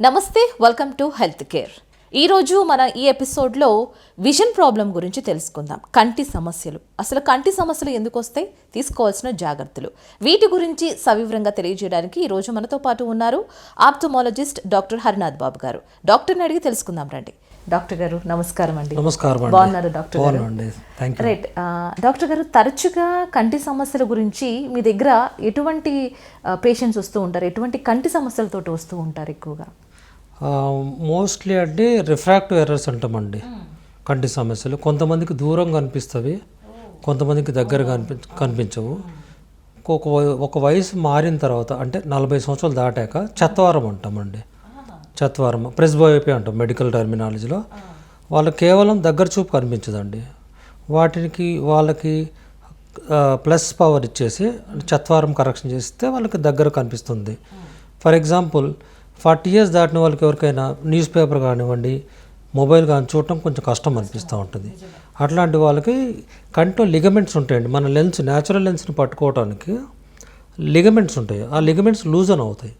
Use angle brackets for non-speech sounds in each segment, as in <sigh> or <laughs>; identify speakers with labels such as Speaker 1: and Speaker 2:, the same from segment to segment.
Speaker 1: నమస్తే welcome to health care. ఈరోజు మన ఈ ఎపిసోడ్లో విజన్ ప్రాబ్లం గురించి తెలుసుకుందాం. కంటి సమస్యలు. అసలు కంటి సమస్యలు ఎందుకు వస్తాయి? తీసుకోవాల్సిన జాగ్రత్తలు. వీటి గురించి సవివరంగా తెలియజేయడానికి ఈరోజు మనతో పాటు ఉన్నారు ఆప్థమాలజిస్ట్ డాక్టర్ హరినాథ్ బాబు గారు. డాక్టర్ని అడిగి తెలుసుకుందాం రండి. డాక్టర్ గారు నమస్కారం అండి.
Speaker 2: నమస్కారం
Speaker 1: బాగున్నారు డాక్టర్ గారు? రైట్ డాక్టర్ గారు తరచుగా కంటి సమస్యల గురించి మీ దగ్గర ఎటువంటి పేషెంట్స్ వస్తూ ఉంటారు? ఎటువంటి కంటి సమస్యలతోటి వస్తూ ఉంటారు ఎక్కువగా?
Speaker 2: మోస్ట్లీ అంటే రిఫ్రాక్టివ్ ఎర్రర్స్ అంటామండి. కంటి సమస్యలు. కొంతమందికి దూరం కనిపిస్తవి కొంతమందికి దగ్గర కనిపి కనిపించవు. ఒక ఒక వయసు మారిన తర్వాత అంటే నలభై సంవత్సరాలు దాటాక చత్వారం అంటామండి. చత్వారం ప్రెస్బోయోపీ అంటాం మెడికల్ టర్మినాలజీలో. వాళ్ళకి కేవలం దగ్గర చూపు కనిపించదండి. వాటికి వాళ్ళకి ప్లస్ పవర్ ఇచ్చేసి చత్వారం కరెక్షన్ చేస్తే వాళ్ళకి దగ్గర కనిపిస్తుంది. ఫర్ ఎగ్జాంపుల్ ఫార్టీ ఇయర్స్ దాటిన వాళ్ళకి ఎవరికైనా న్యూస్ పేపర్ కానివ్వండి మొబైల్ కానీ చూడటం కొంచెం కష్టం అనిపిస్తూ ఉంటుంది. అట్లాంటి వాళ్ళకి కంట్లో లిగమెంట్స్ ఉంటాయండి. మన లెన్స్ న్యాచురల్ లెన్స్ని పట్టుకోవడానికి లిగమెంట్స్ ఉంటాయి. ఆ లిగమెంట్స్ లూజన్ అవుతాయి.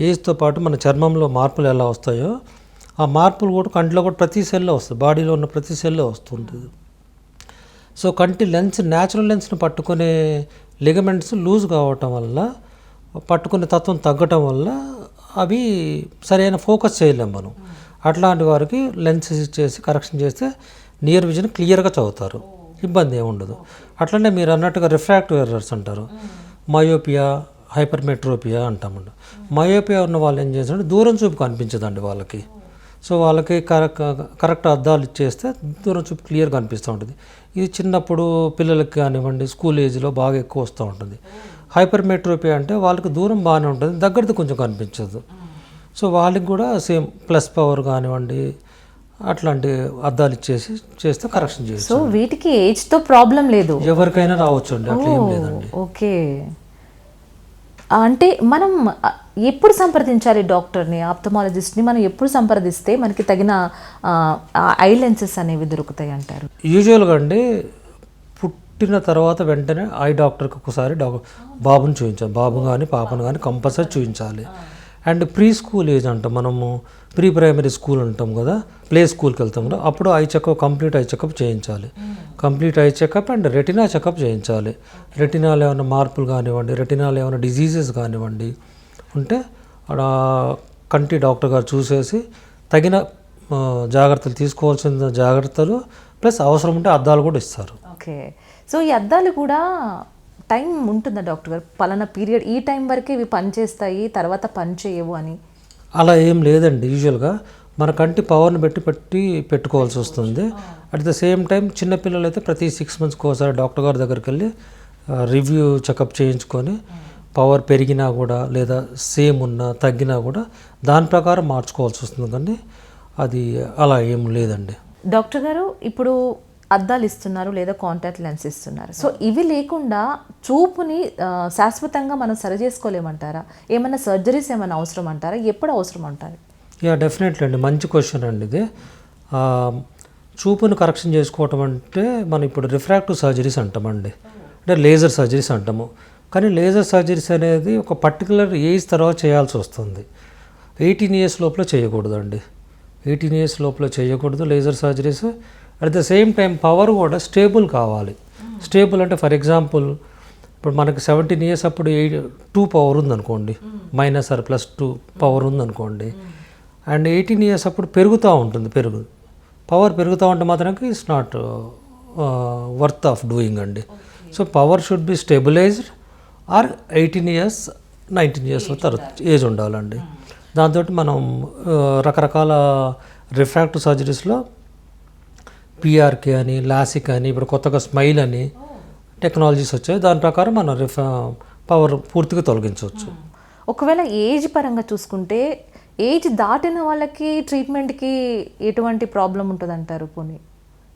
Speaker 2: ఏజ్తో పాటు మన చర్మంలో మార్పులు ఎలా వస్తాయో ఆ మార్పులు కూడా కంటిలో కూడా ప్రతి సెల్లో వస్తుంది బాడీలో ఉన్న ప్రతి సెల్లో వస్తుంటుంది. సో కంటి లెన్స్ న్యాచురల్ లెన్స్ని పట్టుకునే లిగమెంట్స్ లూజ్ కావటం వల్ల పట్టుకునే తత్వం తగ్గటం వల్ల అవి సరైన ఫోకస్ చేయలేము మనం. అట్లాంటి వారికి లెన్స్ ఇచ్చేసి కరెక్షన్ చేస్తే నియర్ విజన్ క్లియర్గా చదువుతారు. ఇబ్బంది ఏమి ఉండదు. అట్లనే మీరు అన్నట్టుగా రిఫ్రాక్టివ్ ఎర్రర్స్ అంటారు. మయోపియా హైపర్మెట్రోపియా అంటామండి మయోపియా ఉన్న వాళ్ళు ఏం చేస్తారంటే దూరం చూపు కనిపించదండి వాళ్ళకి. సో వాళ్ళకి కరెక్ట్ కరెక్ట్ అద్దాలు ఇచ్చేస్తే దూరం చూపు క్లియర్గా కనిపిస్తూ ఉంటుంది. ఇది చిన్నప్పుడు పిల్లలకి కానివ్వండి స్కూల్ ఏజ్లో బాగా ఎక్కువ వస్తూ ఉంటుంది. హైపర్ మెట్రోపియా అంటే వాళ్ళకి దూరం బాగానే ఉంటుంది దగ్గరది కొంచెం కనిపించదు. సో వాళ్ళకి కూడా సేమ్ ప్లస్ పవర్ కానివ్వండి అట్లాంటి అద్దాలు ఇచ్చేసి చేస్తే కరెక్షన్ చేయొచ్చు.
Speaker 1: సో వీటికి ఏజ్తో ప్రాబ్లం లేదు.
Speaker 2: ఎవరికైనా రావచ్చు అండి అట్లా ఏం లేదండి.
Speaker 1: ఓకే. అంటే మనం ఎప్పుడు సంప్రదించాలి డాక్టర్ని ఆప్థమాలజిస్ట్ని? మనం ఎప్పుడు సంప్రదిస్తే మనకి తగిన ఐ లెన్సెస్ అనేవి దొరుకుతాయి అంటారు?
Speaker 2: యూజువల్గా అండి పుట్టిన తర్వాత వెంటనే ఐ డాక్టర్కి ఒకసారి డాక్టర్ బాబుని చూపించాలి బాబు కానీ పాపను కానీ కంపల్సరీ చూపించాలి అండ్ ప్రీ స్కూల్ ఏజ్ అంటాం మనము ప్రీ ప్రైమరీ స్కూల్ అంటాం కదా ప్లే స్కూల్కి వెళ్తాం కదా అప్పుడు eye checkup complete eye checkup చేయించాలి. Complete eye checkup and retina checkup చేయించాలి. రెటినాలో ఏమైనా మార్పులు కానివ్వండి రెటినాలో ఏమైనా డిజీజెస్ కానివ్వండి ఉంటే అక్కడ కంటి డాక్టర్ గారు చూసేసి తగిన జాగ్రత్తలు తీసుకోవాల్సిన జాగ్రత్తలు ప్లస్ అవసరం ఉంటే అద్దాలు కూడా ఇస్తారు.
Speaker 1: ఓకే. సో ఈ అద్దాలు కూడా టైం ఉంటుందా డాక్టర్ గారు? పలానా పీరియడ్ ఈ టైం వరకే ఇవి పనిచేస్తాయి తర్వాత పని చేయవు అని.
Speaker 2: అలా ఏం లేదండి యూజువల్గా మన కంటి పవర్ని పెట్టి పెట్టి పెట్టుకోవాల్సి వస్తుంది. అట్ ద సేమ్ టైం చిన్నపిల్లలు అయితే ప్రతి సిక్స్ మంత్స్కి ఒకసారి డాక్టర్ గారి దగ్గరికి వెళ్ళి రివ్యూ చెకప్ చేయించుకొని పవర్ పెరిగినా కూడా లేదా సేమ్ ఉన్నా తగ్గినా కూడా దాని ప్రకారం మార్చుకోవాల్సి వస్తుంది కానీ అది అలా ఏం లేదండి.
Speaker 1: డాక్టర్ గారు ఇప్పుడు అద్దాలు ఇస్తున్నారు లేదా కాంటాక్ట్ లెన్స్ ఇస్తున్నారు. సో ఇవి లేకుండా చూపుని శాశ్వతంగా మనం సరి చేసుకోలేమంటారా? ఏమైనా సర్జరీస్ ఏమైనా అవసరం అంటారా ఎప్పుడు అవసరం అంటారు
Speaker 2: యా డెఫినెట్లీ అండి. మంచి క్వశ్చన్ అండి ఇది. చూపును కరెక్షన్ చేసుకోవటం అంటే మనం ఇప్పుడు రిఫ్రాక్టివ్ సర్జరీస్ అంటామండి అంటే లేజర్ సర్జరీస్ అంటాము. కానీ లేజర్ సర్జరీస్ అనేది ఒక పర్టికులర్ ఏజ్ తర్వాత చేయాల్సి వస్తుంది. ఎయిటీన్ ఇయర్స్ లోపల చేయకూడదండి. ఎయిటీన్ ఇయర్స్ లోపల చేయకూడదు laser surgeries at the same time power కూడా స్టేబుల్ కావాలి. స్టేబుల్ అంటే ఫర్ ఎగ్జాంపుల్ ఇప్పుడు మనకి సెవెంటీన్ ఇయర్స్ అప్పుడు ఎయిట్ టూ పవర్ ఉందనుకోండి. Minus or plus two power ఉందనుకోండి. అండ్ ఎయిటీన్ ఇయర్స్ అప్పుడు పెరుగుతూ ఉంటుంది పెరుగు. పవర్ పెరుగుతూ ఉంటే మాత్రానికి it's not worth of doing అండి. So power should be stabilized or eighteen years nineteen years తర్వాత ఏజ్ ఉండాలండి. దాంతో మనం ఆ, రకరకాల రిఫ్రాక్టివ్ సర్జరీస్లో పిఆర్కే అని లాసిక్ అని ఇప్పుడు కొత్తగా స్మైల్ అని టెక్నాలజీస్ వచ్చాయి. దాని ప్రకారం మనం రిఫా పవర్ పూర్తిగా తొలగించవచ్చు.
Speaker 1: ఒకవేళ ఏజ్ పరంగా చూసుకుంటే ఏజ్ దాటిన వాళ్ళకి ట్రీట్మెంట్కి ఎటువంటి ప్రాబ్లం ఉంటుంది అంటారు పోనీ?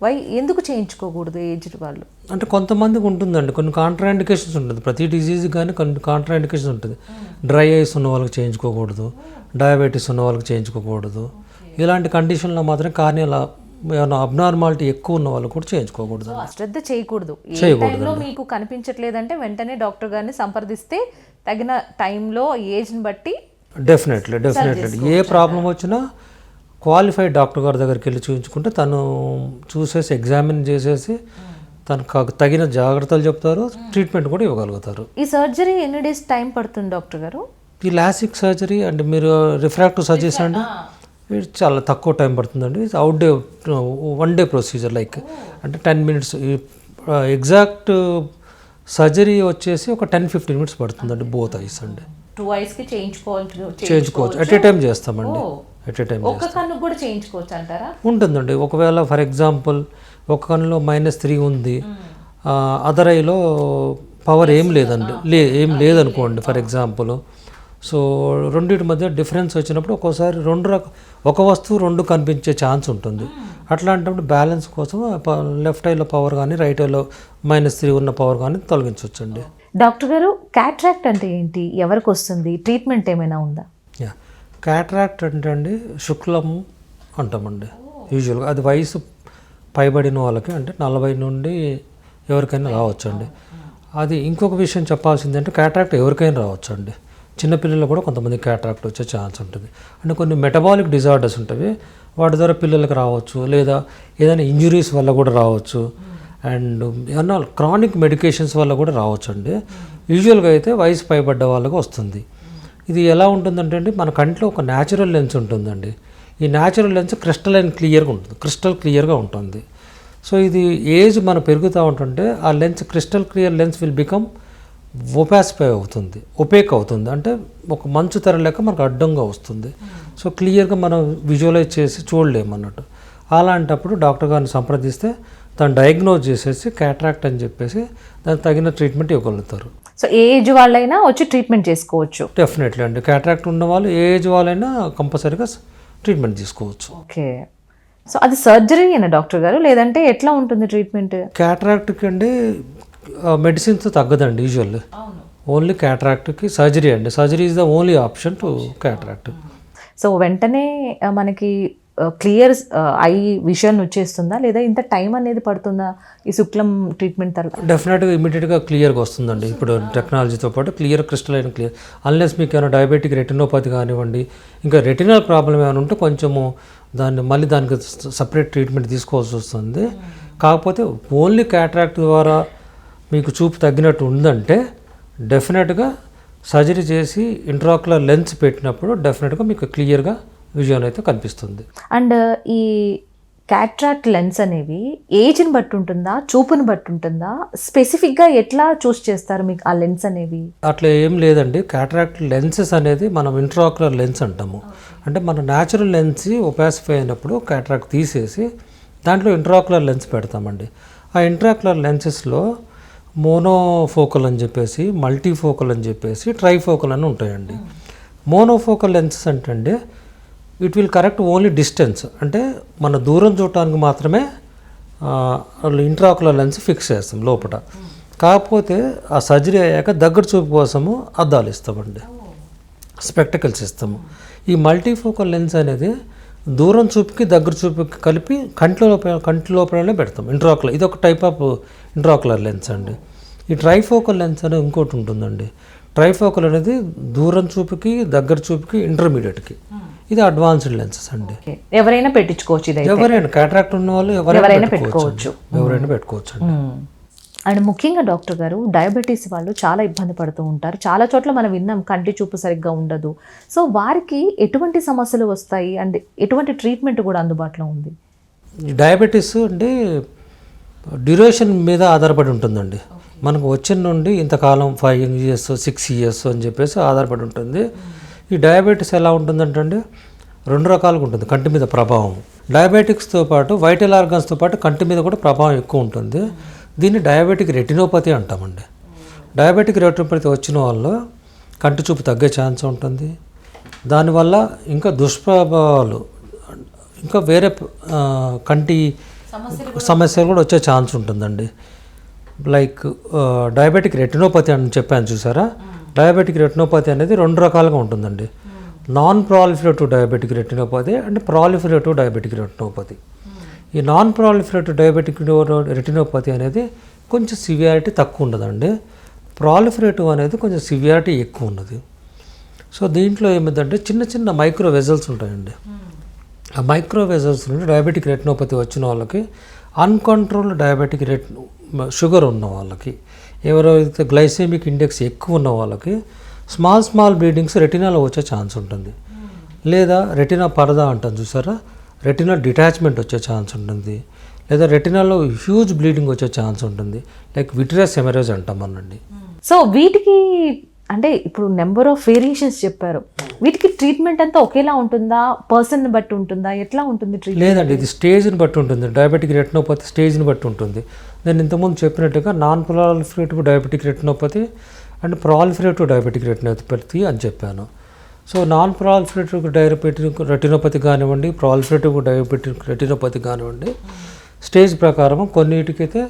Speaker 1: వై ఎందుకు చేయించుకోకూడదు ఏజ్ వాళ్ళు?
Speaker 2: అంటే కొంతమందికి ఉంటుందండి. కొన్ని కాంట్రాఇండికేషన్స్ ఉంటుంది ప్రతి డిజీజ్ కానీ కొన్ని కాంట్రాఇండికేషన్స్ ఉంటుంది. డ్రై ఐస్ ఉన్న వాళ్ళకి చేయించుకోకూడదు. డయాబెటీస్ ఉన్న వాళ్ళకి చేయించుకోకూడదు. ఇలాంటి కండిషన్లో మాత్రం కానీ అలా ఏమైనా అబ్నార్మాలిటీ ఎక్కువ ఉన్న వాళ్ళు కూడా చేయించుకోకూడదు
Speaker 1: అశ్రద్ధ చేయకూడదు. టైంలో మీకు కనిపించట్లేదంటే వెంటనే డాక్టర్ గారిని సంప్రదిస్తే తగిన టైంలో ఏజ్ని బట్టి
Speaker 2: డెఫినెట్లీ డెఫినెట్లీ ఏ ప్రాబ్లం వచ్చినా క్వాలిఫైడ్ డాక్టర్ గారి దగ్గరికి వెళ్ళి చూపించుకుంటే తను చూసేసి ఎగ్జామిన్ చేసేసి తనకు తగిన జాగ్రత్తలు చెప్తారు ట్రీట్మెంట్ కూడా ఇవ్వగలుగుతారు.
Speaker 1: ఈ సర్జరీ ఎన్ని డేస్ టైం పడుతుంది డాక్టర్ గారు?
Speaker 2: ఈ లాసిక్ సర్జరీ అంటే మీరు రిఫ్రాక్టివ్ సర్జరీస్ అండి ఇది చాలా తక్కువ టైం పడుతుందండి. Out day one day procedure like అంటే టెన్ మినిట్స్ ఎగ్జాక్ట్ సర్జరీ వచ్చేసి ఒక టెన్ ఫిఫ్టీన్ మినిట్స్ పడుతుందండి బోత్ ఐస్ అండి.
Speaker 1: టూ చేయించుకోవాలి
Speaker 2: చేయించుకోవచ్చు. ఎట్ ఏ టైం చేస్తామండి. ఎట్ ఏ టైం
Speaker 1: ఒక్క కన్ను కూడా చేయించుకోవచ్చు అంటారా?
Speaker 2: ఉంటుందండి. ఒకవేళ ఫర్ ఎగ్జాంపుల్ ఒక కన్నులో మైనస్ త్రీ ఉంది అదర్ ఐలో పవర్ ఏం లేదండి. లే ఏం లేదనుకోండి ఫర్ ఎగ్జాంపుల్ సో రెండింటి మధ్య డిఫరెన్స్ వచ్చినప్పుడు ఒక్కోసారి రెండు రక ఒక వస్తువు రెండు కనిపించే ఛాన్స్ ఉంటుంది. అట్లాంటప్పుడు బ్యాలెన్స్ కోసం లెఫ్ట్ ఐలో పవర్ కానీ రైట్ ఐలో మైనస్ త్రీ ఉన్న పవర్ కానీ తొలగించవచ్చండి.
Speaker 1: డాక్టర్ గారు క్యాట్రాక్ట్ అంటే ఏంటి? ఎవరికి వస్తుంది? ట్రీట్మెంట్ ఏమైనా ఉందా?
Speaker 2: యా. క్యాట్రాక్ట్ అంటే అండి శుక్లం అంటామండి. యూజువల్గా అది వయసు పైబడిన వాళ్ళకి అంటే నలభై నుండి ఎవరికైనా రావచ్చండి. అది ఇంకొక విషయం చెప్పాల్సింది అంటే క్యాట్రాక్ట్ ఎవరికైనా రావచ్చండి. చిన్నపిల్లలు కూడా కొంతమంది క్యాట్రాక్ట్ వచ్చే ఛాన్స్ ఉంటుంది. అంటే కొన్ని మెటబాలిక్ డిజార్డర్స్ ఉంటాయి వాటి ద్వారా పిల్లలకు రావచ్చు. లేదా ఏదైనా ఇంజురీస్ వల్ల కూడా రావచ్చు. అండ్ ఏమన్నా క్రానిక్ మెడికేషన్స్ వల్ల కూడా రావచ్చు అండి యూజువల్గా అయితే వయసు పైబడ్డ వాళ్ళకి వస్తుంది. ఇది ఎలా ఉంటుందంటే అండి మన కంట్లో ఒక న్యాచురల్ లెన్స్ ఉంటుందండి. ఈ న్యాచురల్ లెన్స్ క్రిస్టలైన్ క్లియర్గా ఉంటుంది. క్రిస్టల్ క్లియర్గా ఉంటుంది. సో ఇది ఏజ్ మనం పెరుగుతూ ఉంటుంటే ఆ lens crystal clear lens will become opacify అవుతుంది ఒపేక్ అవుతుంది. అంటే ఒక మంచు తెర లెక్క మనకు అడ్డంగా వస్తుంది. సో క్లియర్గా మనం విజువలైజ్ చేసి చూడలేము అన్నట్టు అలాంటప్పుడు డాక్టర్ గారిని సంప్రదిస్తే తను డయాగ్నోజ్ చేసేసి క్యాట్రాక్ట్ అని చెప్పేసి దానికి తగిన ట్రీట్మెంట్ ఇవ్వగలుగుతారు.
Speaker 1: సో ఏ ఏజ్ వాళ్ళైనా వచ్చి ట్రీట్మెంట్ చేసుకోవచ్చు.
Speaker 2: డెఫినెట్లీ అండి. క్యాట్రాక్ట్ ఉన్న వాళ్ళు ఏ ఏజ్ వాళ్ళైనా కంపల్సరీగా ట్రీట్మెంట్ తీసుకోవచ్చు.
Speaker 1: ఓకే. సో అది సర్జరీ అయినా డాక్టర్ గారు? లేదంటే ఎట్లా ఉంటుంది ట్రీట్మెంట్?
Speaker 2: క్యాట్రాక్ట్కి అండి మెడిసిన్స్ తగ్గదండి యూజువల్లీ ఓన్లీ క్యాట్రాక్ట్కి సర్జరీ అండి. Surgery is the only option to cataract
Speaker 1: so వెంటనే మనకి క్లియర్ ఐ విజన్ వచ్చేస్తుందా? లేదా ఇంత టైం అనేది పడుతుందా ఈ శుక్లం ట్రీట్మెంట్ తర్వాత?
Speaker 2: డెఫినెట్గా ఇమీడియట్గా క్లియర్గా వస్తుందండి. ఇప్పుడు టెక్నాలజీతో పాటు క్లియర్ క్రిస్టల్ అయిన క్లియర్ అన్లెస్ మీకు ఏమైనా డయాబెటిక్ రెటినోపతి కానివ్వండి ఇంకా రెటినల్ ప్రాబ్లం ఏమైనా ఉంటే కొంచెము దాన్ని మళ్ళీ దానికి సపరేట్ ట్రీట్మెంట్ తీసుకోవాల్సి వస్తుంది. కాకపోతే ఓన్లీ క్యాట్రాక్ట్ ద్వారా మీకు చూపు తగ్గినట్టు ఉందంటే డెఫినెట్గా సర్జరీ చేసి ఇంట్రాక్యులర్ లెన్స్ పెట్టినప్పుడు డెఫినెట్గా మీకు క్లియర్గా విజువల్ అయితే కనిపిస్తుంది.
Speaker 1: అండ్ ఈ క్యాట్రాక్ట్ లెన్స్ అనేవి ఏజ్ని బట్టి ఉంటుందా చూపుని బట్టి ఉంటుందా? స్పెసిఫిక్గా ఎట్లా చూస్ చేస్తారు మీకు ఆ లెన్స్ అనేవి?
Speaker 2: అట్లా ఏం లేదండి. క్యాటరాక్ట్ లెన్సెస్ అనేది మనం ఇంట్రాక్యులర్ లెన్స్ అంటాము. అంటే మన న్యాచురల్ లెన్స్ ఒపాసిఫై అయినప్పుడు క్యాటరాక్ట్ తీసేసి దాంట్లో ఇంట్రాక్యులర్ లెన్స్ పెడతామండి. ఆ ఇంట్రాక్యులర్ లెన్సెస్లో మోనోఫోకల్ అని చెప్పేసి మల్టీఫోకల్ అని చెప్పేసి ట్రైఫోకల్ అని ఉంటాయండి. మోనోఫోకల్ లెన్సెస్ అంటే అండి it will correct only distance. అంటే మన దూరం చూడటానికి మాత్రమే ఇంట్రాకులర్ లెన్స్ ఫిక్స్ చేస్తాం లోపల కాకపోతే ఆ సర్జరీ అయ్యాక దగ్గర చూపు కోసము అద్దాలు ఇస్తామండి. స్పెక్టకల్స్ ఇస్తాము. ఈ మల్టీఫోకల్ లెన్స్ అనేది దూరం చూపుకి దగ్గర చూపుకి కలిపి కంట్లో లోపల కంటి లోపలనే పెడతాం. ఇంట్రాకులర్ ఇది ఒక టైప్ ఆఫ్ ఇంట్రాకులర్ లెన్స్ అండి. ఈ ట్రైఫోకల్ లెన్స్ అనేది ఇంకోటి ఉంటుందండి. ట్రైఫోకల్ అనేది దూరం చూపుకి దగ్గర చూపుకి ఇంటర్మీడియట్కి ఇది అడ్వాన్స్డ్ లెన్సెస్ అండి.
Speaker 1: ఎవరైనా పెట్టించుకోవచ్చు
Speaker 2: ఎవరైనా కాంట్రాక్ట్ ఉన్న వాళ్ళు ఎవరైనా పెట్టుకోవచ్చు. ఎవరైనా పెట్టుకోవచ్చు అండి.
Speaker 1: అండ్ ముఖ్యంగా డాక్టర్ గారు డయాబెటీస్ వాళ్ళు చాలా ఇబ్బంది పడుతూ ఉంటారు. చాలా చోట్ల మనం విన్నాం కంటి చూపు సరిగ్గా ఉండదు. సో వారికి ఎటువంటి సమస్యలు వస్తాయి? అండ్ ఎటువంటి ట్రీట్మెంట్ కూడా అందుబాటులో ఉంది?
Speaker 2: ఈ డయాబెటీస్ అంటే డ్యూరేషన్ మీద ఆధారపడి ఉంటుందండి. మనకు వచ్చిన నుండి ఇంతకాలం ఫైవ్ ఇయర్స్ సిక్స్ ఇయర్స్ అని చెప్పేసి ఆధారపడి ఉంటుంది. ఈ డయాబెటీస్ ఎలా ఉంటుందంటే అండి రెండు రకాలుగా ఉంటుంది కంటి మీద ప్రభావం. డయాబెటిక్స్తో పాటు వైటల్ ఆర్గన్స్తో పాటు కంటి మీద కూడా ప్రభావం ఎక్కువ ఉంటుంది. దీన్ని డయాబెటిక్ రెటినోపతి అంటామండి. డయాబెటిక్ రెటినోపతి వచ్చిన వాళ్ళు కంటి చూపు తగ్గే ఛాన్స్ ఉంటుంది. దానివల్ల ఇంకా దుష్ప్రభావాలు ఇంకా వేరే కంటి సమస్యలు కూడా వచ్చే ఛాన్స్ ఉంటుందండి. లైక్ డయాబెటిక్ రెటినోపతి అని చెప్పాను చూసారా? డయాబెటిక్ రెటినోపతి అనేది రెండు రకాలుగా ఉంటుందండి. Non proliferative diabetic retinopathy and proliferative diabetic retinopathy. ఈ నాన్ ప్రాలిఫరేటివ్ డయాబెటిక్ రెటినోపతి అనేది కొంచెం సివియారిటీ తక్కువ ఉండదండి. ప్రాలిఫరేటివ్ అనేది కొంచెం సివియారిటీ ఎక్కువ ఉన్నది. సో దీంట్లో ఏమిటంటే చిన్న చిన్న మైక్రో వెజల్స్ ఉంటాయండి. ఆ మైక్రో వెజల్స్ నుండి డయాబెటిక్ రెటినోపతి వచ్చిన వాళ్ళకి అన్కంట్రోల్డ్ డయాబెటిక్ రెట్ షుగర్ ఉన్న వాళ్ళకి ఎవరైతే గ్లైసెమిక్ ఇండెక్స్ ఎక్కువ ఉన్న వాళ్ళకి స్మాల్ స్మాల్ బ్లీడింగ్స్ రెటినాలో వచ్చే ఛాన్స్ ఉంటుంది. లేదా రెటినా పరదా అంటాం చూసారా? రెటినా డిటాచ్మెంట్ వచ్చే ఛాన్స్ ఉంటుంది. లేదా రెటినాలో హ్యూజ్ బ్లీడింగ్ వచ్చే ఛాన్స్ ఉంటుంది. లైక్ విట్రస్ ఎమరేజ్ అంటాం అనండి.
Speaker 1: సో వీటికి అంటే ఇప్పుడు నెంబర్ ఆఫ్ వేరియేషన్స్ చెప్పారు. వీటికి ట్రీట్మెంట్ అంతా ఒకేలా ఉంటుందా? పర్సన్ బట్టి ఉంటుందా? ఎట్లా ఉంటుంది ట్రీట్మెంట్
Speaker 2: లేదండి ఇది స్టేజ్ని బట్టి ఉంటుంది. డయాబెటిక్ రెటినోపతి స్టేజ్ని బట్టి ఉంటుంది. నేను ఇంతకుముందు చెప్పినట్టుగా non proliferative diabetic retinopathy and proliferative diabetic retinopathy అని చెప్పాను. So non proliferative diabetic retinopathy కానివ్వండి ప్రాలిఫరేటివ్ డయాబెటిక్ రెటినోపతి కానివ్వండి స్టేజ్ ప్రకారం కొన్నిటికైతే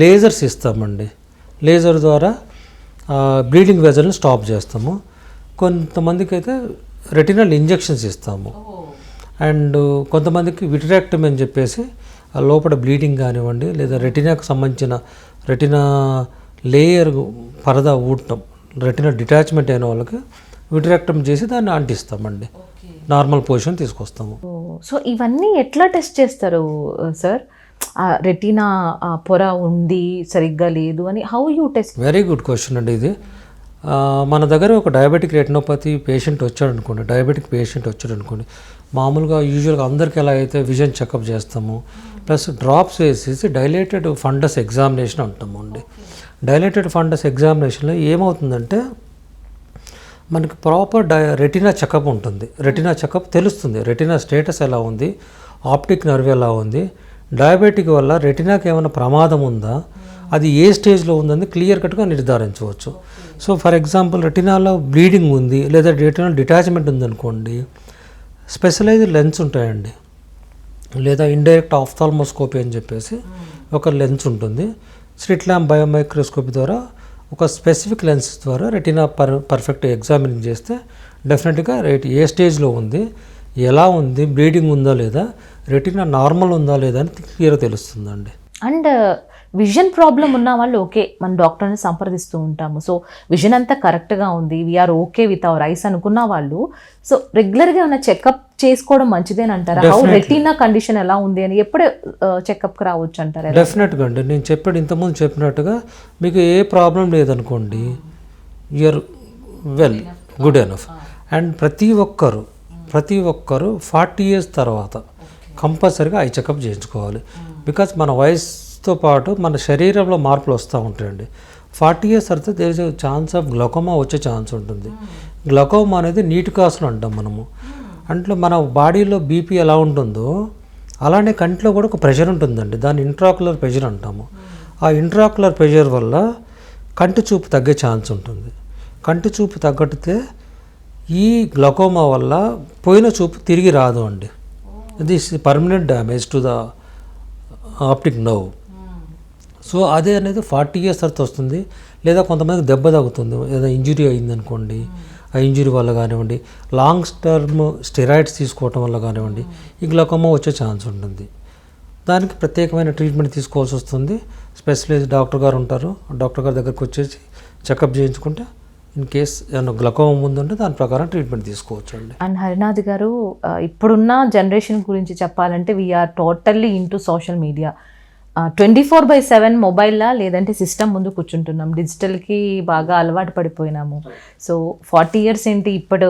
Speaker 2: లేజర్స్ ఇస్తామండి. లేజర్ ద్వారా బ్లీడింగ్ వెజల్ని స్టాప్ చేస్తాము. కొంతమందికి అయితే రెటినల్ ఇంజెక్షన్స్ ఇస్తాము. అండ్ కొంతమందికి విటరాక్టమ్ అని చెప్పేసి ఆ లోపల బ్లీడింగ్ కానివ్వండి లేదా రెటినాకు సంబంధించిన రెటినా లేయర్ పరదా ఊడటం రెటినా డిటాచ్మెంట్ అయిన వాళ్ళకి విటరాక్టమ్ చేసి దాన్ని అంటిస్తామండి. నార్మల్ పొజిషన్ తీసుకొస్తాము.
Speaker 1: సో ఇవన్నీ ఎట్లా టెస్ట్ చేస్తారు సార్? రెటీనా పొర ఉంది సరిగ్గా లేదు అని how you test?
Speaker 2: Very good question అండి ఇది. మన దగ్గర ఒక డయాబెటిక్ రెటినోపతి పేషెంట్ వచ్చాడు అనుకోండి డయాబెటిక్ పేషెంట్ వచ్చాడు అనుకోండి మామూలుగా యూజువల్గా అందరికి ఎలా అయితే విజన్ చెకప్ చేస్తాము ప్లస్ డ్రాప్స్ వేసేసి డైలేటెడ్ ఫండస్ ఎగ్జామినేషన్ అంటాము అండి. డైలేటెడ్ ఫండస్ ఎగ్జామినేషన్లో ఏమవుతుందంటే మనకి ప్రాపర్ డై రెటినా చెకప్ ఉంటుంది. రెటినా చెకప్ తెలుస్తుంది. రెటినా స్టేటస్ ఎలా ఉంది? ఆప్టిక్ నర్వ్ ఎలా ఉంది? డయాబెటిక్ వల్ల రెటినాకి ఏమైనా ప్రమాదం ఉందా? అది ఏ స్టేజ్లో ఉందని క్లియర్ కట్గా నిర్ధారించవచ్చు. సో ఫర్ ఎగ్జాంపుల్ రెటినాలో బ్లీడింగ్ ఉంది లేదా రెటినా డిటాచ్మెంట్ ఉందనుకోండి స్పెషలైజ్డ్ లెన్స్ ఉంటాయండి. లేదా ఇండైరెక్ట్ ఆఫ్థాల్మోస్కోపీ అని చెప్పేసి ఒక లెన్స్ ఉంటుంది. స్ట్రిట్ ల్యాంప్ బయోమైక్రోస్కోపీ ద్వారా ఒక స్పెసిఫిక్ లెన్స్ ద్వారా రెటీనా పర్ పర్ఫెక్ట్ ఎగ్జామినింగ్ చేస్తే డెఫినెట్గా రేట్ ఏ స్టేజ్లో ఉంది ఎలా ఉంది బ్లీడింగ్ ఉందా లేదా రెటీనా నార్మల్ ఉందా లేదా అని క్లియర్ తెలుస్తుందండి.
Speaker 1: అండ్ విజన్ ప్రాబ్లం ఉన్న వాళ్ళు ఓకే మన డాక్టర్ని సంప్రదిస్తూ ఉంటాము. సో విజన్ అంతా కరెక్ట్గా ఉంది we're okay with our eyes అనుకున్న వాళ్ళు. సో రెగ్యులర్గా ఏమైనా చెకప్ చేసుకోవడం మంచిదేనంటారా? హౌ రెటీనా కండిషన్ ఎలా ఉంది అని ఎప్పుడు చెకప్కి రావచ్చు అంటారా
Speaker 2: డెఫినెట్గా అండి నేను చెప్పాడు ఇంతకుముందు చెప్పినట్టుగా మీకు ఏ ప్రాబ్లం లేదనుకోండి you're well good enough and ప్రతి ఒక్కరు ప్రతి ఒక్కరు ఫార్టీ ఇయర్స్ తర్వాత కంపల్సరీగా ఐ చెకప్ చేయించుకోవాలి. బికాజ్ మన ఏజ్తో పాటు మన శరీరంలో మార్పులు వస్తూ ఉంటాయండి. ఫార్టీ ఇయర్స్ తర్వాత there is chance of glaucoma వచ్చే ఛాన్స్ ఉంటుంది. గ్లకోమా అనేది నీటి కాసులు అంటాం మనము. అంటే మన బాడీలో బీపీ ఎలా ఉంటుందో అలానే కంటిలో కూడా ఒక ప్రెషర్ ఉంటుందండి. దాన్ని ఇంట్రాకులర్ ప్రెషర్ అంటాము. ఆ ఇంట్రాకులర్ ప్రెషర్ వల్ల కంటి చూపు తగ్గే ఛాన్స్ ఉంటుంది. కంటి చూపు తగ్గటితే ఈ గ్లకోమా వల్ల పోయిన చూపు తిరిగి రాదు అండి. This permanent damage to the optic nerve so అదే అనేది ఫార్టీ ఇయర్స్ తర్వాత వస్తుంది. లేదా కొంతమందికి దెబ్బ తగ్గుతుంది ఏదైనా ఇంజురీ అయిందనుకోండి ఆ ఇంజురీ వల్ల కానివ్వండి లాంగ్ టర్మ్ స్టెరాయిడ్స్ తీసుకోవటం వల్ల కానివ్వండి ఈ గ్లకోమా వచ్చే ఛాన్స్ ఉంటుంది. దానికి ప్రత్యేకమైన ట్రీట్మెంట్ తీసుకోవాల్సి వస్తుంది. స్పెషలైజ్ డాక్టర్ గారు ఉంటారు. డాక్టర్ గారి దగ్గరికి వచ్చేసి చెకప్ చేయించుకుంటే ఇన్ కేస్ ఏమైనా గ్లకోమ ముందుంటే దాని ప్రకారం ట్రీట్మెంట్ తీసుకోవచ్చు అండి
Speaker 1: అండ్ హరినాథ్ గారు ఇప్పుడున్న జనరేషన్ గురించి చెప్పాలంటే we're totally into social media twenty four by seven మొబైల్లా లేదంటే సిస్టమ్ ముందు కూర్చుంటున్నాం. డిజిటల్కి బాగా అలవాటు పడిపోయినాము. సో ఫార్టీ ఇయర్స్ ఏంటి ఇప్పుడు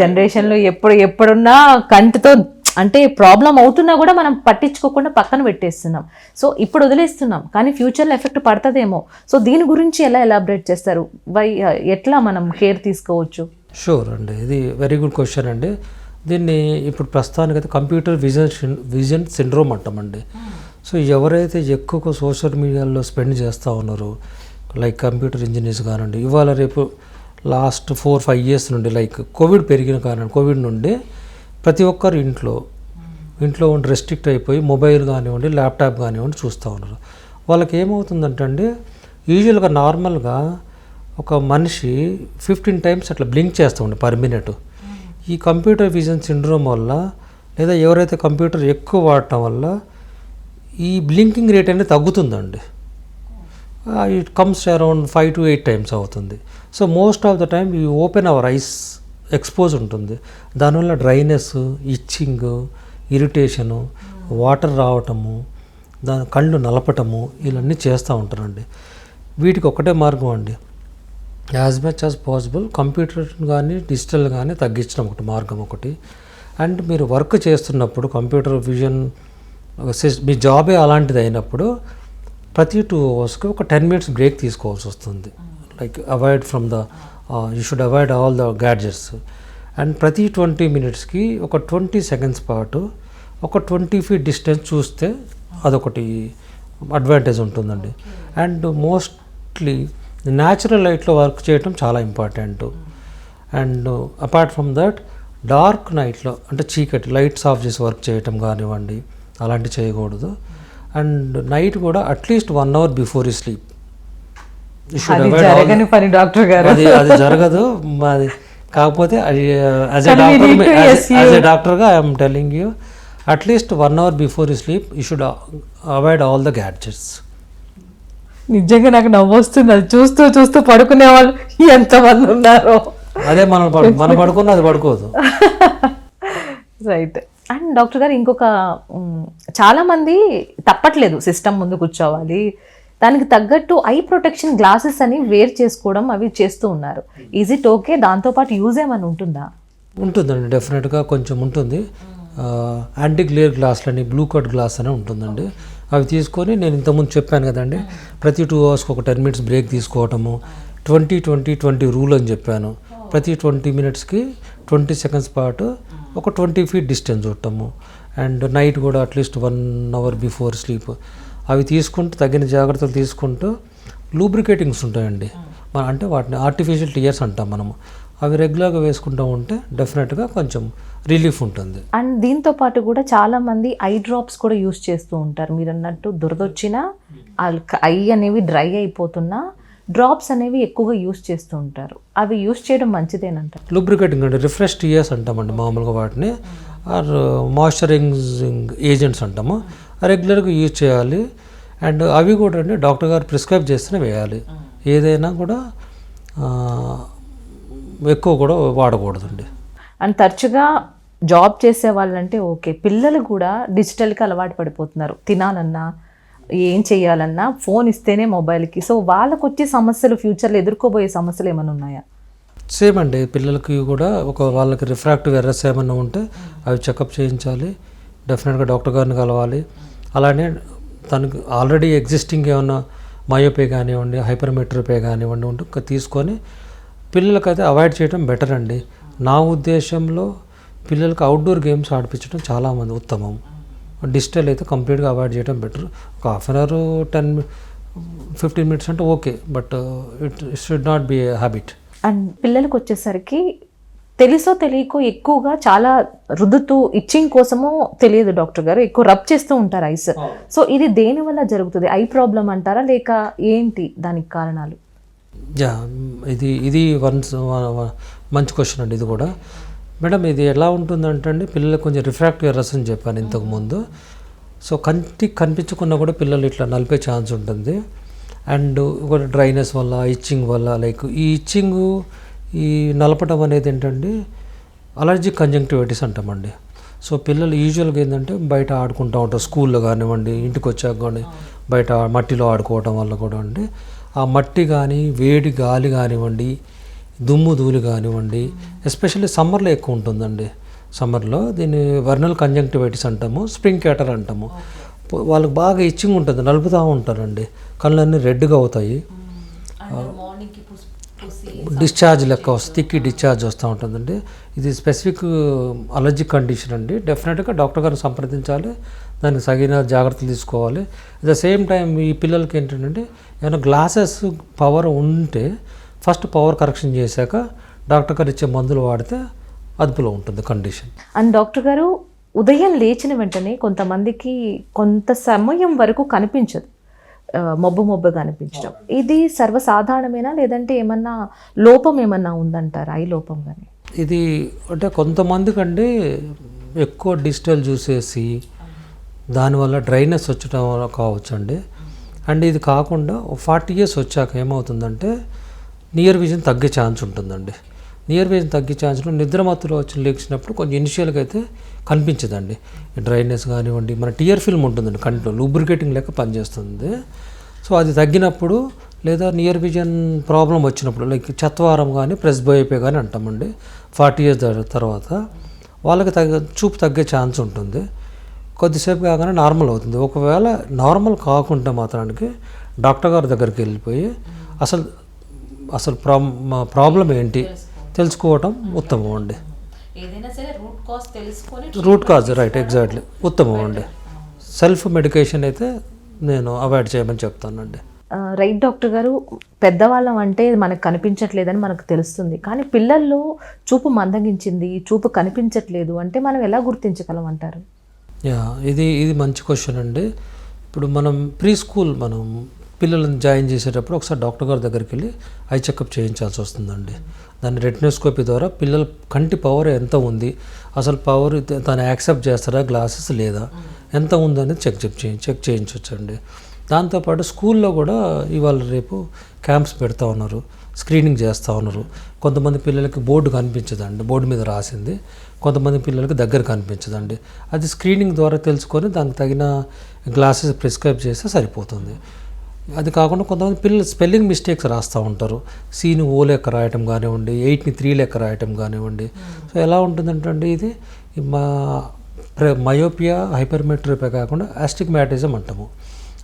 Speaker 1: జనరేషన్లో ఎప్పుడు ఎప్పుడున్నా కంటితో అంటే ప్రాబ్లం అవుతున్నా కూడా మనం పట్టించుకోకుండా పక్కన పెట్టేస్తున్నాం. సో ఇప్పుడు వదిలేస్తున్నాం. కానీ ఫ్యూచర్లో ఎఫెక్ట్ పడుతుందేమో. సో దీని గురించి ఎలా ఎలాబరేట్ చేస్తారు? వై ఎట్లా మనం కేర్ తీసుకోవచ్చు?
Speaker 2: షూర్ అండి. ఇది వెరీ గుడ్ క్వశ్చన్ అండి. దీన్ని ఇప్పుడు ప్రస్తుతానికైతే కంప్యూటర్ విజన్ విజన్ సిండ్రోమ్ అంటామండి. సో ఎవరైతే ఎక్కువ సోషల్ మీడియాలో స్పెండ్ చేస్తూ ఉన్నారో లైక్ కంప్యూటర్ ఇంజనీర్స్ కానివ్వండి ఇవాళ రేపు లాస్ట్ ఫోర్ ఫైవ్ ఇయర్స్ నుండి లైక్ కోవిడ్ పెరిగిన కారణం కోవిడ్ నుండి ప్రతి ఒక్కరు ఇంట్లో ఇంట్లో ఉండి రెస్ట్రిక్ట్ అయిపోయి మొబైల్ కానివ్వండి ల్యాప్టాప్ కానివ్వండి చూస్తూ ఉన్నారు. వాళ్ళకి ఏమవుతుందంటే అండి యూజువల్గా నార్మల్గా ఒక మనిషి ఫిఫ్టీన్ టైమ్స్ అట్లా బ్లింక్ చేస్తూ ఉండే పర్ మినిట్. ఈ కంప్యూటర్ విజన్ సిండ్రోమ్ వల్ల లేదా ఎవరైతే కంప్యూటర్ ఎక్కువ వాడటం వల్ల ఈ బ్లింకింగ్ రేట్ అనేది తగ్గుతుందండి. It comes around five to eight times అవుతుంది. So most of the time ఈ ఓపెన్ అవర్ ఐస్ ఎక్స్పోజ్ ఉంటుంది. దానివల్ల డ్రైనెస్ ఇచ్చింగ్ ఇరిటేషను వాటర్ రావటము దాని కళ్ళు నలపటము ఇవన్నీ చేస్తూ ఉంటారండి. వీటికి ఒకటే మార్గం అండి. As much as possible computer కానీ డిజిటల్ కానీ తగ్గించడం ఒకటి మార్గం ఒకటి. అండ్ మీరు వర్క్ చేస్తున్నప్పుడు కంప్యూటర్ విజన్ మీ జాబే అలాంటిది అయినప్పుడు ప్రతి టూ అవర్స్కి ఒక టెన్ మినిట్స్ బ్రేక్ తీసుకోవాల్సి వస్తుంది. Like avoid from the you should avoid all the gadgets. And ప్రతి ట్వంటీ మినిట్స్కి ఒక ట్వంటీ సెకండ్స్ పాటు ఒక ట్వంటీ ఫీట్ డిస్టెన్స్ చూస్తే అదొకటి అడ్వాంటేజ్ ఉంటుందండి. అండ్ మోస్ట్లీ న్యాచురల్ లైట్లో వర్క్ చేయటం చాలా important. And apart from that dark నైట్లో అంటే చీకటి లైట్స్ ఆఫ్ చేసి వర్క్ చేయటం కానివ్వండి అలాంటివి చేయకూడదు. అండ్ నైట్ కూడా అట్లీస్ట్ వన్ అవర్ బిఫోర్ ఈ స్లీప్
Speaker 1: జరగని పని డాక్టర్ గారు.
Speaker 2: అది అది జరగదు. అది కాకపోతే అది as a doctor as. A డాక్టర్గా I'm telling you atleast one hour before you sleep you should avoid all the gadgets
Speaker 1: నిజంగా నాకు నవ్వు వస్తుంది. అది చూస్తూ చూస్తూ పడుకునే వాళ్ళు ఎంతమంది ఉన్నారో.
Speaker 2: అదే మనం మనం <laughs> పడుకున్న అది పడుకోదు. <laughs>
Speaker 1: రైట్ అండ్ డాక్టర్ గారు ఇంకొక చాలామంది తప్పట్లేదు సిస్టమ్ ముందు కూర్చోవాలి. దానికి తగ్గట్టు ఐ ప్రొటెక్షన్ గ్లాసెస్ అని వేర్ చేసుకోవడం అవి చేస్తూ ఉన్నారు. ఈజ్ ఇట్ ఓకే దాంతోపాటు యూజ్ ఏమైనా ఉంటుందా?
Speaker 2: ఉంటుందండి డెఫినెట్గా కొంచెం ఉంటుంది. యాంటీ గ్లేర్ గ్లాస్లని బ్లూ కట్ గ్లాస్ అని ఉంటుందండి. అవి తీసుకొని నేను ఇంతకుముందు చెప్పాను కదండి ప్రతి టూ అవర్స్కి ఒక టెన్ మినిట్స్ బ్రేక్ తీసుకోవటము ట్వంటీ ట్వంటీ ట్వంటీ రూల్ అని చెప్పాను. ప్రతి ట్వంటీ మినిట్స్కి ట్వంటీ సెకండ్స్ పాటు ఒక ట్వంటీ ఫీట్ డిస్టెన్స్ ఉండటము అండ్ నైట్ కూడా atleast one hour before sleep అవి తీసుకుంటూ తగిన జాగ్రత్తలు తీసుకుంటూ లూబ్రికేటింగ్స్ ఉంటాయండి. మన అంటే వాటిని ఆర్టిఫిషియల్ టీయర్స్ అంటాం మనము. అవి రెగ్యులర్గా వేసుకుంటూ ఉంటే డెఫినెట్గా కొంచెం రిలీఫ్ ఉంటుంది.
Speaker 1: అండ్ దీంతో పాటు కూడా చాలా మంది ఐ డ్రాప్స్ కూడా యూస్ చేస్తూ ఉంటారు. మీరు అన్నట్టు దురదొచ్చినా ఐ అనేవి డ్రై అయిపోతున్నా డ్రాప్స్ అనేవి ఎక్కువగా యూస్ చేస్తూ ఉంటారు. అవి యూస్ చేయడం మంచిదేనంటారు.
Speaker 2: లూబ్రికేటింగ్ అంటే రిఫ్రెష్ టీయర్స్ అంటామండి మామూలుగా వాటిని. ఆర్ మాయిశ్చరైజింగ్ ఏజెంట్స్ అంటాము. రెగ్యులర్గా యూజ్ చేయాలి. అండ్ అవి కూడా అండి డాక్టర్ గారు ప్రిస్క్రైబ్ చేస్తేనే వేయాలి. ఏదైనా కూడా ఎక్కువ కూడా వాడకూడదండి.
Speaker 1: అండ్ తరచుగా జాబ్ చేసే వాళ్ళంటే ఓకే. పిల్లలు కూడా డిజిటల్కి అలవాటు పడిపోతున్నారు. తినాలన్నా ఏం చేయాలన్నా ఫోన్ ఇస్తేనే మొబైల్కి సో వాళ్ళకు వచ్చే సమస్యలు ఫ్యూచర్లో ఎదుర్కోబోయే సమస్యలు ఏమైనా ఉన్నాయా?
Speaker 2: సేమ్ అండి. పిల్లలకి కూడా ఒక వాళ్ళకి రిఫ్రాక్టివ్ ఎర్రస్ ఏమైనా ఉంటే అవి చెకప్ చేయించాలి. డెఫినెట్గా డాక్టర్ గారిని కలవాలి. అలానే తనకు ఆల్రెడీ ఎగ్జిస్టింగ్ ఏమైనా మయోపే కానివ్వండి హైపర్మెట్రోపే కానివ్వండి ఉంటే తీసుకొని తీసుకొని పిల్లలకైతే అవాయిడ్ చేయడం బెటర్ అండి. నా ఉద్దేశంలో పిల్లలకి అవుట్డోర్ గేమ్స్ ఆడిపించడం చాలామంది ఉత్తమం. డిజిటల్ అయితే కంప్లీట్గా అవాయిడ్ చేయడం బెటర్. ఒక half an hour ten fifteen minutes అంటే okay but it should not be habit
Speaker 1: and పిల్లలకు వచ్చేసరికి తెలుసో తెలియకో ఎక్కువగా చాలా రుద్దుతూ ఇచ్చింగ్ కోసమో తెలియదు డాక్టర్ గారు. ఎక్కువ రబ్ చేస్తూ ఉంటారు ఐస్. సో ఇది దేని వల్ల జరుగుతుంది? ఐ ప్రాబ్లం అంటారా? లేక ఏంటి దానికి కారణాలు?
Speaker 2: యా ఇది ఇది వన్ మంచి క్వశ్చన్ అండి ఇది కూడా. మేడం ఇది ఎలా ఉంటుందంటే అండి పిల్లలకు కొంచెం రిఫ్రాక్టివ్ ఎర్రస్ అని చెప్పాను ఇంతకుముందు సో కంటికి కనిపించకుండా కూడా పిల్లలు ఇట్లా నలిపే ఛాన్స్ ఉంటుంది. అండ్ కూడా డ్రైనెస్ వల్ల ఇచ్చింగ్ వల్ల లైక్ ఈ ఇచ్చింగ్ ఈ నలపటం అనేది ఏంటంటే అలర్జిక్ కంజంక్టివిటీస్ అంటామండి. సో పిల్లలు యూజువల్గా ఏంటంటే బయట ఆడుకుంటూ ఉంటారు. స్కూల్లో కానివ్వండి ఇంటికి వచ్చాక కానీ బయట మట్టిలో ఆడుకోవడం వల్ల కూడా అండి. ఆ మట్టి కానీ వేడి గాలి కానివ్వండి దుమ్ము ధూళి కానివ్వండి ఎస్పెషల్లీ సమ్మర్లో ఎక్కువ ఉంటుందండి. సమ్మర్లో దీన్ని వర్నల్ కంజంక్టివైటిస్ అంటాము స్ప్రింగ్ క్యాటర్ అంటాము. వాళ్ళకి బాగా ఇచ్చింగ్ ఉంటుంది నలుపుతూ ఉంటారండి. కళ్ళన్నీ రెడ్గా అవుతాయి. డిశ్చార్జ్ లెక్క వస్తుంది తిక్కి డిశ్చార్జ్ వస్తూ ఉంటుందండి. ఇది స్పెసిఫిక్ అలర్జిక్ కండిషన్ అండి. డెఫినెట్గా డాక్టర్ గారిని సంప్రదించాలి దానికి తగిన జాగ్రత్తలు తీసుకోవాలి. అట్ ద సేమ్ టైం ఈ పిల్లలకి ఏంటంటే ఏమైనా గ్లాసెస్ పవర్ ఉంటే ఫస్ట్ పవర్ కరెక్షన్ చేశాక డాక్టర్ గారు ఇచ్చే మందులు వాడితే అదుపులో ఉంటుంది కండిషన్.
Speaker 1: అండ్ డాక్టర్ గారు ఉదయం లేచిన వెంటనే కొంతమందికి కొంత సమయం వరకు కనిపించదు. మబ్బు మబ్బుగా అనిపించడం. ఇది సర్వసాధారణమేనా లేదంటే ఏమన్నా లోపం ఏమన్నా ఉందంటారా ఐ లోపం కానీ
Speaker 2: ఇది అంటే కొంతమందికి అండి ఎక్కువ డిజిటల్ చూసేసి దానివల్ల డ్రైనెస్ వల్ల కావచ్చు అండి అండ్ ఇది కాకుండా ఫార్టీ ఇయర్స్ వచ్చాక ఏమవుతుందంటే నియర్ విజన్ తగ్గే ఛాన్స్ ఉంటుందండి. నియర్ విజన్ తగ్గే ఛాన్సులో నిద్ర మత్తులో వచ్చి లేచినప్పుడు కొంచెం ఇనిషియల్గా అయితే కనిపించదండి. డ్రైనెస్ కానివ్వండి మన టియర్ ఫిల్మ్ ఉంటుందండి కంట్లో లూబ్రికేటింగ్ లెక్క పనిచేస్తుంది. సో అది తగ్గినప్పుడు లేదా నియర్ విజన్ ప్రాబ్లం వచ్చినప్పుడు లైక్ చత్వారం కానీ ప్రెస్ ప్రెస్బోయిపే కానీ అంటామండి ఫార్టీ ఇయర్స్ తర్వాత వాళ్ళకి తగ్గ చూపు తగ్గే ఛాన్స్ ఉంటుంది. కొద్దిసేపు కాగానే నార్మల్ అవుతుంది. ఒకవేళ నార్మల్ కాకుండా మాత్రానికి డాక్టర్ గారి దగ్గరికి వెళ్ళిపోయి అసలు అసలు ప్రాబ్లం ఏంటి? తెలుసుకోవటం. ఉత్తమం అండి.
Speaker 3: ఏదైనా సరే రూట్ కాజ్ తెలుసుకొని
Speaker 2: రూట్ కాజ్ రైట్ ఎగ్జాక్ట్లీ ఉత్తమం అండి. సెల్ఫ్ మెడికేషన్ అయితే నేను అవాయిడ్ చేయమని చెప్తానండి.
Speaker 1: రైట్ డాక్టర్ గారు పెద్దవాళ్ళం అంటే మనకు కనిపించట్లేదని మనకు తెలుస్తుంది. కానీ పిల్లల్లో చూపు మందగించింది చూపు కనిపించట్లేదు అంటే మనం ఎలా గుర్తించగలం అంటారు?
Speaker 2: యా ఇది ఇది మంచి క్వశ్చన్ అండి. ఇప్పుడు మనం ప్రీ స్కూల్ మనం పిల్లలను జాయిన్ చేసేటప్పుడు ఒకసారి డాక్టర్ గారి దగ్గరికి వెళ్ళి ఐ చెకప్ చేయించాల్సి వస్తుందండి. దాన్ని రెటినోస్కోపీ ద్వారా పిల్లల కంటి పవర్ ఎంత ఉంది? అసలు పవర్ తను యాక్సెప్ట్ చేస్తారా గ్లాసెస్ లేదా? ఎంత ఉందనేది చెక్ చెక్ చేయి చెక్ చేయించవచ్చండి దాంతోపాటు స్కూల్లో కూడా ఇవాళ రేపు క్యాంప్స్ పెడతా ఉన్నారు స్క్రీనింగ్ చేస్తూ ఉన్నారు. కొంతమంది పిల్లలకి బోర్డు కనిపించదండి బోర్డు మీద రాసింది. కొంతమంది పిల్లలకి దగ్గర కనిపించదండి. అది స్క్రీనింగ్ ద్వారా తెలుసుకొని దానికి తగిన గ్లాసెస్ ప్రిస్క్రైబ్ చేస్తే సరిపోతుంది. అది కాకుండా కొంతమంది పిల్లలు స్పెల్లింగ్ మిస్టేక్స్ రాస్తూ ఉంటారు. సీని ఓ లెక్క రాయటం కానివ్వండి ఎయిట్ని త్రీ లెక్క రాయటం కానివ్వండి. సో ఎలా ఉంటుందంటే ఇది? మా మయోపియా హైపర్మెట్రోపియా కాకుండా ఆస్టిగ్మాటిజం అంటాము.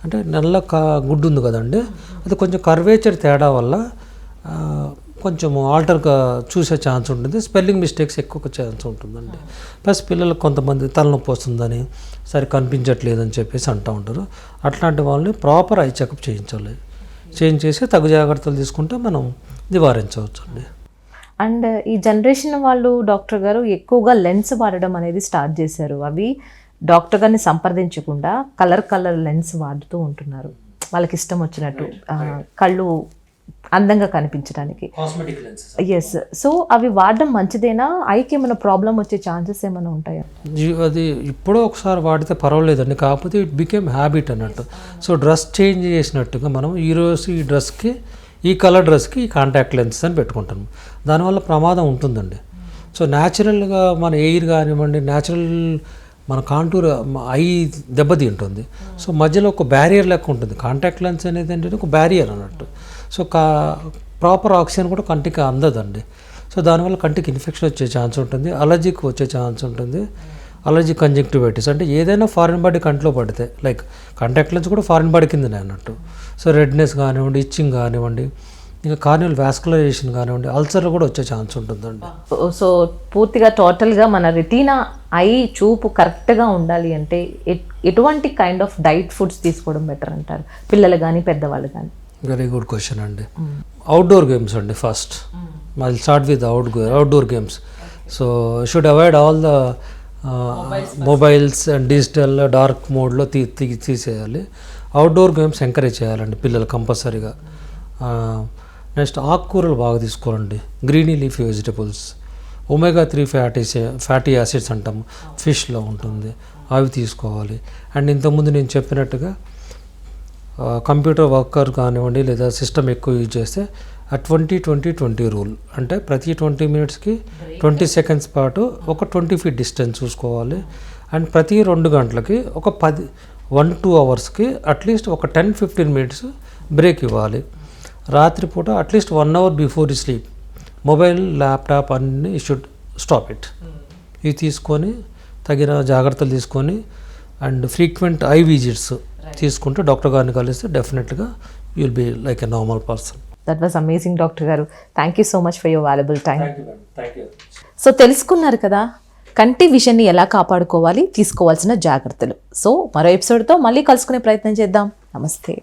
Speaker 2: అంటే నల్ల కా గుడ్డు ఉంది కదండి. అది కొంచెం కర్వేచర్ తేడా వల్ల కొంచెం ఆల్టర్గా చూసే ఛాన్స్ ఉంటుంది. స్పెల్లింగ్ మిస్టేక్స్ ఎక్కువ ఛాన్స్ ఉంటుందండి. ప్లస్ పిల్లలకు కొంతమంది తలనొప్పి వస్తుందని సరి కనిపించట్లేదని చెప్పేసి అంటూ ఉంటారు. అట్లాంటి వాళ్ళని ప్రాపర్ ఐ చెకప్ చేయించాలి. చేయించేసి తగు జాగ్రత్తలు తీసుకుంటే మనం నివారించవచ్చు అండి
Speaker 1: అండ్ ఈ జనరేషన్ వాళ్ళు డాక్టర్ గారు ఎక్కువగా లెన్స్ వాడడం అనేది స్టార్ట్ చేశారు. అవి డాక్టర్ గారిని సంప్రదించకుండా కలర్ కలర్ లెన్స్ వాడుతూ ఉంటున్నారు. వాళ్ళకి ఇష్టం వచ్చినట్టు కళ్ళు అందంగా కనిపించడానికి.
Speaker 2: కాస్మెటిక్ లెన్సెస్
Speaker 1: ఎస్ సో అవి వాడడం మంచిదేనా? ఐకి ఏమైనా ప్రాబ్లం వచ్చే ఛాన్సెస్ ఏమైనా ఉంటాయా?
Speaker 2: అది ఇప్పుడో ఒకసారి వాడితే పర్వాలేదండి. కాకపోతే ఇట్ బికేమ్ హ్యాబిట్ అన్నట్టు. సో డ్రెస్ చేంజ్ చేసినట్టుగా మనం ఈరోజు ఈ డ్రెస్కి ఈ కలర్ డ్రెస్కి ఈ కాంటాక్ట్ లెన్స్ అని పెట్టుకుంటాం. దానివల్ల ప్రమాదం ఉంటుందండి. సో న్యాచురల్గా మన ఎయిర్ కానివ్వండి న్యాచురల్ మన కాంటూర్ ఐ దెబ్బతింటుంది. సో మధ్యలో ఒక బ్యారియర్ లెక్క ఉంటుంది. కాంటాక్ట్ లెన్స్ అనేది ఏంటంటే ఒక బ్యారియర్ అన్నట్టు. సో కా ప్రాపర్ ఆక్సిజన్ కూడా కంటికి అందదండి. సో దానివల్ల కంటికి ఇన్ఫెక్షన్ వచ్చే ఛాన్స్ ఉంటుంది అలర్జీకి వచ్చే ఛాన్స్ ఉంటుంది. అలర్జీ కంజంక్టివైటిస్ అంటే ఏదైనా ఫారిన్ బాడీ కంట్లో పడితే లైక్ కంటాక్ట్ లెన్స్ కూడా ఫారిన్ బాడీ కిందనే అన్నట్టు. సో రెడ్నెస్ కానివ్వండి ఇచ్చింగ్ కానివ్వండి ఇంకా కార్నివల్ వ్యాస్కులరైజేషన్ కానివ్వండి అల్సర్ కూడా వచ్చే ఛాన్స్ ఉంటుందండి.
Speaker 1: సో పూర్తిగా టోటల్గా మన రెటీనా ఐ చూపు కరెక్ట్గా ఉండాలి అంటే ఎట్- ఎటువంటి కైండ్ ఆఫ్ డైట్ ఫుడ్స్ తీసుకోవడం బెటర్ అంటారు? పిల్లలు కానీ పెద్దవాళ్ళు కానీ
Speaker 2: వెరీ గుడ్ క్వశ్చన్ అండి. అవుట్డోర్ గేమ్స్ అండి first I start with out outdoor games so should avoid all the mobiles and digital dark మోడ్లో తీ తీ- తీసేయాలి. అవుట్డోర్ గేమ్స్ ఎంకరేజ్ చేయాలండి పిల్లలు కంపల్సరీగా. నెక్స్ట్ ఆకుకూరలు బాగా తీసుకోవాలండి. Greeny leafy vegetables omega three fatty fatty acids అంటాము. ఫిష్లో ఉంటుంది. అవి తీసుకోవాలి. అండ్ ఇంతకుముందు నేను చెప్పినట్టుగా కంప్యూటర్ వర్కర్ కానివ్వండి లేదా సిస్టమ్ ఎక్కువ యూజ్ చేస్తే ఆ ట్వంటీ ట్వంటీ ట్వంటీ రూల్ అంటే ప్రతి ట్వంటీ మినిట్స్కి ట్వంటీ సెకండ్స్ పాటు ఒక ట్వంటీ ఫీట్ డిస్టెన్స్ చూసుకోవాలి. అండ్ ప్రతి రెండు గంటలకి ఒక పది వన్ టూ అవర్స్కి అట్లీస్ట్ ఒక టెన్ ఫిఫ్టీన్ మినిట్స్ బ్రేక్ ఇవ్వాలి. రాత్రిపూట at least one hour before ఈ స్లీప్. మొబైల్ ల్యాప్టాప్ అన్ని షుడ్ స్టాప్ ఇట్. ఇవి తీసుకొని తగిన జాగ్రత్తలు తీసుకొని అండ్ ఫ్రీక్వెంట్ ఐ విజిట్స్ తీసుకుంటే డాక్టర్ గారిని కలిస్తే డెఫినెట్గా you'll be like a normal person
Speaker 1: that was amazing doctor గారు. Thank you so much for your valuable time so తెలుసుకున్నారు కదా కంటి విషన్ని ఎలా కాపాడుకోవాలి తీసుకోవాల్సిన జాగ్రత్తలు. సో మరో ఎపిసోడ్తో మళ్ళీ కలుసుకునే ప్రయత్నం చేద్దాం. నమస్తే.